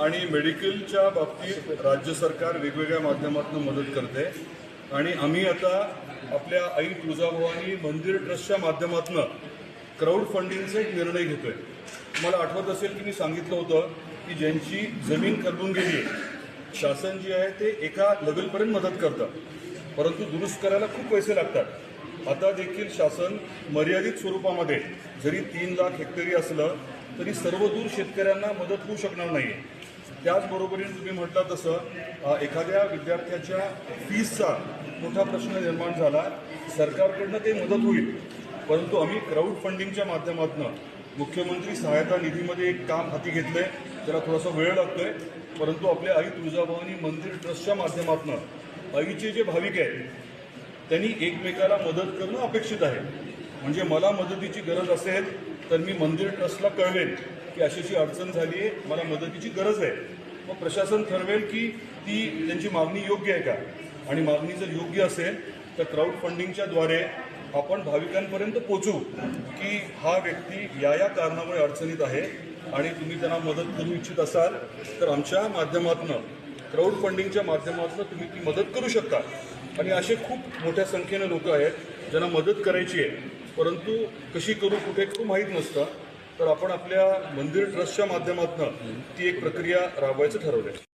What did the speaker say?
आणि मेडिकलच्या बाबतीत राज्य सरकार वेगवेगळ्या माध्यमातून मदत करते. आणि आम्ही आता आपल्या आई तुळजाभवानी मंदिर ट्रस्टच्या माध्यमातून क्राऊड फंडिंगचा एक निर्णय घेतोय. मला आठवत असेल की मी सांगितलं होतं की ज्यांची जमीन खरबून गेली आहे शासन जे आहे ते एका लेवलपर्यंत मदत करतं. परंतु दुरुस्त करायला खूप पैसे लागतात. आता देखील शासन मर्यादित स्वरूपामध्ये जरी तीन लाख हेक्टरी असलं तरी सर्वदूर शेतकऱ्यांना मदत होऊ शकणार नाही त्याचबरोबरीने तुम्ही म्हटलं तसं एखाद्या विद्यार्थ्याच्या फीसचा मोठा प्रश्न निर्माण झाला सरकारकडनं ते मदत होईल. परंतु आम्ही क्राऊड फंडिंगच्या माध्यमातून मुख्यमंत्री सहायता निधीमध्ये एक काम हाती घेतलंय. त्याला थोडासा वेळ लागतोय. परंतु आपल्या आई तुळजाभवानी मंदिर ट्रस्टच्या माध्यमातून आईचे जे भाविक आहेत त्यांनी एकमेकाला मदत करणं अपेक्षित आहे. म्हणजे मला मदतीची गरज असेल तर मी मंदिर ट्रस्टला कळवेन की अशी अशी अडचण झाली आहे मला मदतीची गरज आहे. मग प्रशासन ठरवेल की ती त्यांची मागणी योग्य आहे का? आणि मागणी जर योग्य असेल तर क्राऊड फंडिंगच्या द्वारे आपण भाविकांपर्यंत पोचू की हा व्यक्ती या या कारणामुळे अडचणीत आहे आणि तुम्ही त्यांना मदत करू इच्छित असाल तर आमच्या माध्यमातून क्राऊड फंडिंगच्या माध्यमातून तुम्ही ती मदत करू शकता. आणि असे खूप मोठ्या संख्येनं लोक आहेत ज्यांना मदत करायची आहे. परंतु कशी करू कुठे करू माहीत नसतं. तर आपण आपल्या मंदिर ट्रस्टच्या माध्यमातून ती एक प्रक्रिया राबवायचं ठरवलं आहे